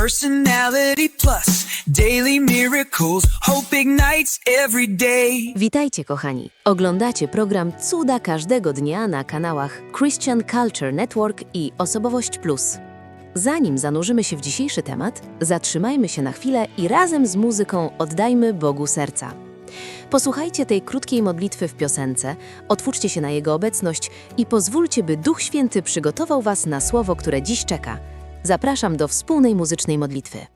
Personality plus daily miracles. Hope ignites every day. Witajcie, kochani. Oglądacie program Cuda każdego dnia na kanałach Christian Culture Network i Osobowość Plus. Zanim zanurzymy się w dzisiejszy temat, zatrzymajmy się na chwilę i razem z muzyką oddajmy Bogu serca. Posłuchajcie tej krótkiej modlitwy w piosence, otwórzcie się na Jego obecność i pozwólcie, by Duch Święty przygotował Was na słowo, które dziś czeka. Zapraszam do wspólnej muzycznej modlitwy.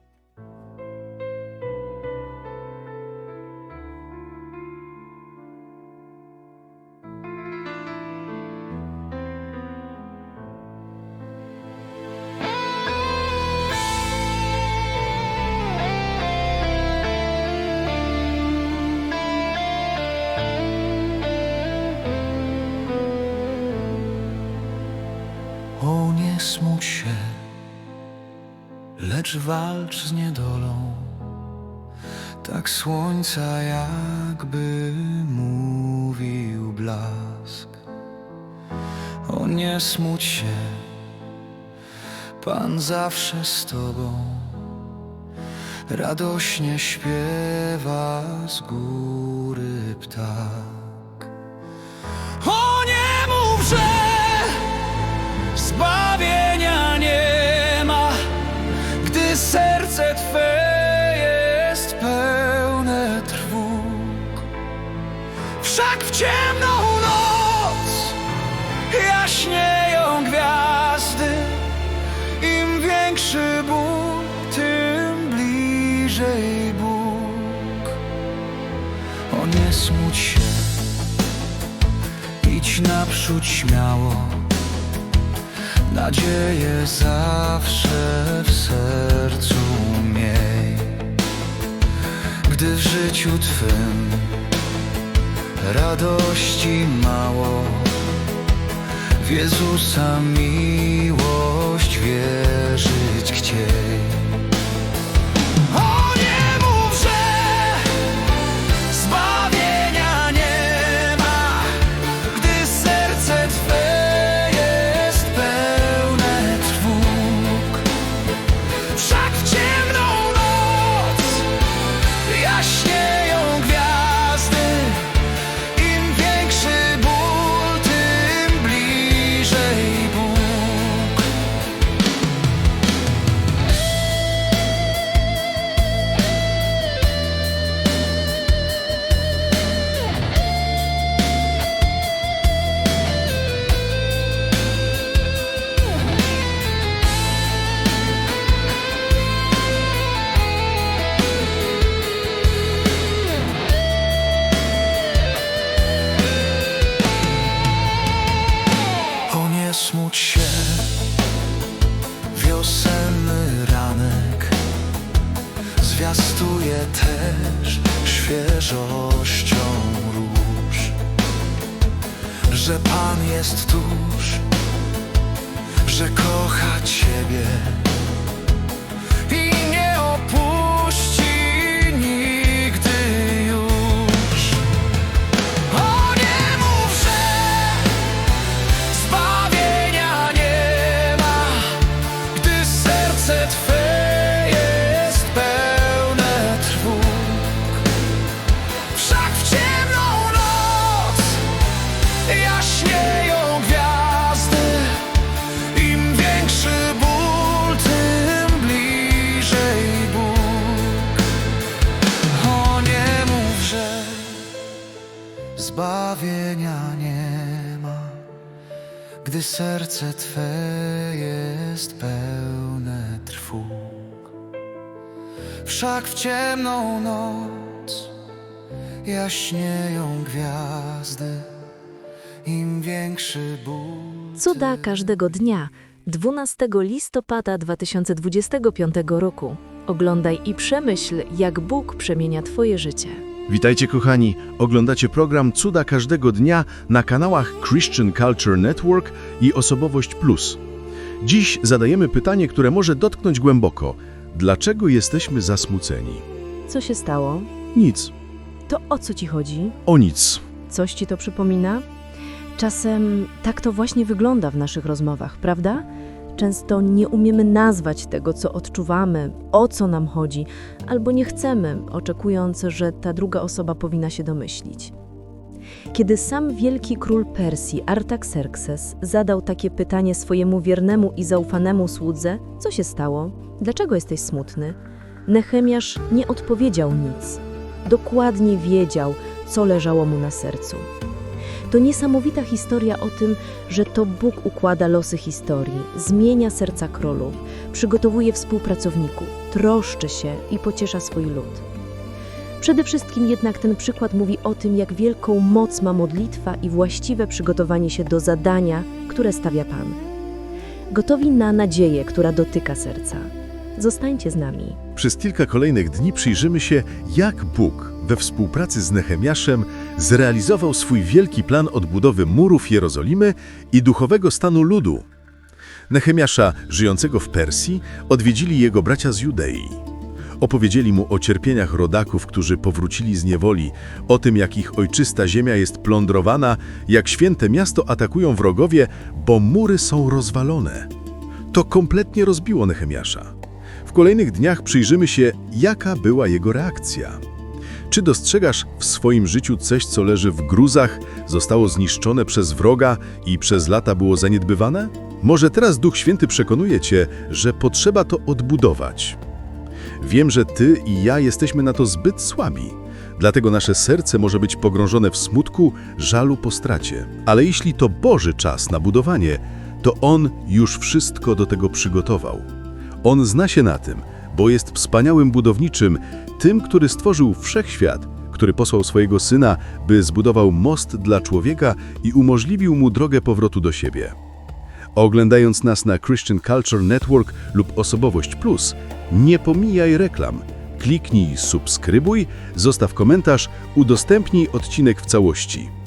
O nie lecz walcz z niedolą. Tak słońca jakby mówił blask. O nie smuć się, Pan zawsze z tobą. Radośnie śpiewa z góry ptak. O nie mów, że ma, serce Twe jest pełne trwóg. Wszak w ciemną noc jaśnieją gwiazdy. Im większy ból, tym bliżej Bóg. O nie smuć się, idź naprzód śmiało. Nadzieję zawsze w sercu miej. Gdy w życiu Twym radości mało W Jezusa miłość wierzyć chciej też świeżością róż Że Pan jest tuż Że kocha Ciebie serce Twe jest pełne trwóg Wszak w ciemną noc jaśnieją gwiazdy Im większy ból Cuda każdego dnia 12 listopada 2025 roku. Oglądaj i przemyśl, jak Bóg przemienia Twoje życie. Witajcie kochani, oglądacie program Cuda każdego dnia na kanałach Christian Culture Network i Osobowość Plus. Dziś zadajemy pytanie, które może dotknąć głęboko. Dlaczego jesteśmy zasmuceni? Co się stało? Nic. To o co ci chodzi? O nic. Coś ci to przypomina? Czasem tak to właśnie wygląda w naszych rozmowach, prawda? Często nie umiemy nazwać tego, co odczuwamy, o co nam chodzi, albo nie chcemy, oczekując, że ta druga osoba powinna się domyślić. Kiedy sam wielki król Persji, Artaxerxes, zadał takie pytanie swojemu wiernemu i zaufanemu słudze, co się stało? Dlaczego jesteś smutny? Nehemiasz nie odpowiedział nic. Dokładnie wiedział, co leżało mu na sercu. To niesamowita historia o tym, że to Bóg układa losy historii, zmienia serca królów, przygotowuje współpracowników, troszczy się i pociesza swój lud. Przede wszystkim jednak ten przykład mówi o tym, jak wielką moc ma modlitwa i właściwe przygotowanie się do zadania, które stawia Pan. Gotowi na nadzieję, która dotyka serca. Zostańcie z nami. Przez kilka kolejnych dni przyjrzymy się, jak Bóg we współpracy z Nehemiaszem zrealizował swój wielki plan odbudowy murów Jerozolimy i duchowego stanu ludu. Nehemiasza, żyjącego w Persji, odwiedzili jego bracia z Judei. Opowiedzieli mu o cierpieniach rodaków, którzy powrócili z niewoli, o tym, jak ich ojczysta ziemia jest plądrowana, jak święte miasto atakują wrogowie, bo mury są rozwalone. To kompletnie rozbiło Nehemiasza. Kolejnych dniach przyjrzymy się, jaka była jego reakcja. Czy dostrzegasz w swoim życiu coś, co leży w gruzach, zostało zniszczone przez wroga i przez lata było zaniedbywane? Może teraz Duch Święty przekonuje cię, że potrzeba to odbudować. Wiem, że ty i ja jesteśmy na to zbyt słabi. Dlatego nasze serce może być pogrążone w smutku, żalu po stracie. Ale jeśli to Boży czas na budowanie, to On już wszystko do tego przygotował. On zna się na tym, bo jest wspaniałym budowniczym, tym, który stworzył wszechświat, który posłał swojego Syna, by zbudował most dla człowieka i umożliwił mu drogę powrotu do siebie. Oglądając nas na Christian Culture Network lub Osobowość Plus, nie pomijaj reklam. Kliknij subskrybuj, zostaw komentarz, udostępnij odcinek w całości.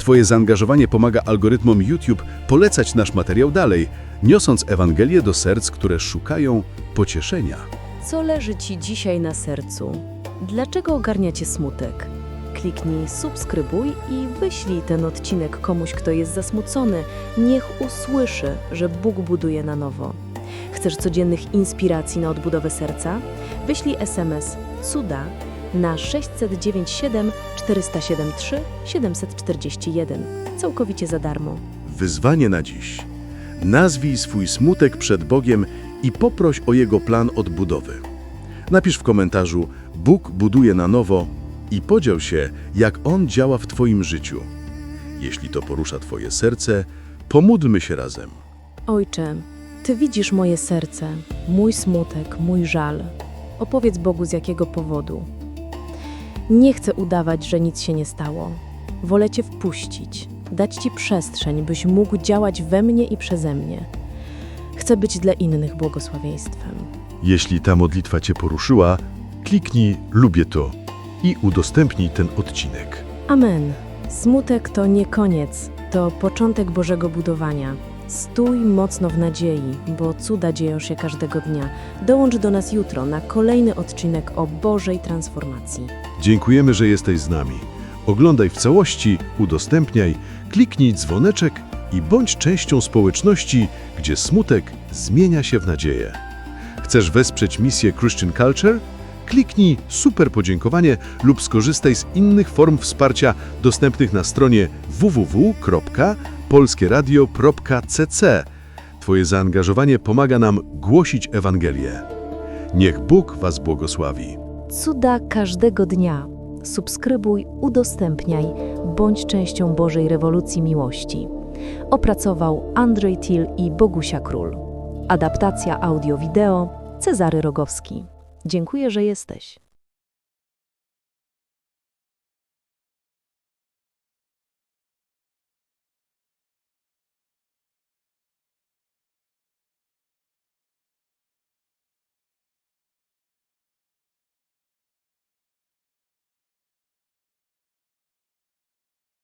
Twoje zaangażowanie pomaga algorytmom YouTube polecać nasz materiał dalej, niosąc Ewangelię do serc, które szukają pocieszenia. Co leży Ci dzisiaj na sercu? Dlaczego ogarniacie smutek? Kliknij subskrybuj i wyślij ten odcinek komuś, kto jest zasmucony. Niech usłyszy, że Bóg buduje na nowo. Chcesz codziennych inspiracji na odbudowę serca? Wyślij SMS CUDA na 697 473 741 całkowicie za darmo. Wyzwanie na dziś. Nazwij swój smutek przed Bogiem i poproś o Jego plan odbudowy. Napisz w komentarzu Bóg buduje na nowo i podziel się, jak On działa w Twoim życiu. Jeśli to porusza Twoje serce, pomódlmy się razem. Ojcze, Ty widzisz moje serce, mój smutek, mój żal. Opowiedz Bogu z jakiego powodu. Nie chcę udawać, że nic się nie stało. Wolę Cię wpuścić, dać Ci przestrzeń, byś mógł działać we mnie i przeze mnie. Chcę być dla innych błogosławieństwem. Jeśli ta modlitwa Cię poruszyła, kliknij Lubię to i udostępnij ten odcinek. Amen. Smutek to nie koniec, to początek Bożego budowania. Stój mocno w nadziei, bo cuda dzieją się każdego dnia. Dołącz do nas jutro na kolejny odcinek o Bożej transformacji. Dziękujemy, że jesteś z nami. Oglądaj w całości, udostępniaj, kliknij dzwoneczek i bądź częścią społeczności, gdzie smutek zmienia się w nadzieję. Chcesz wesprzeć misję Christian Culture? Kliknij super podziękowanie lub skorzystaj z innych form wsparcia dostępnych na stronie www.polskieradio.cc. Twoje zaangażowanie pomaga nam głosić Ewangelię. Niech Bóg Was błogosławi. Cuda każdego dnia. Subskrybuj, udostępniaj, bądź częścią Bożej rewolucji miłości. Opracował Andrzej Till i Bogusia Król. Adaptacja audio-wideo Cezary Rogowski. Dziękuję, że jesteś.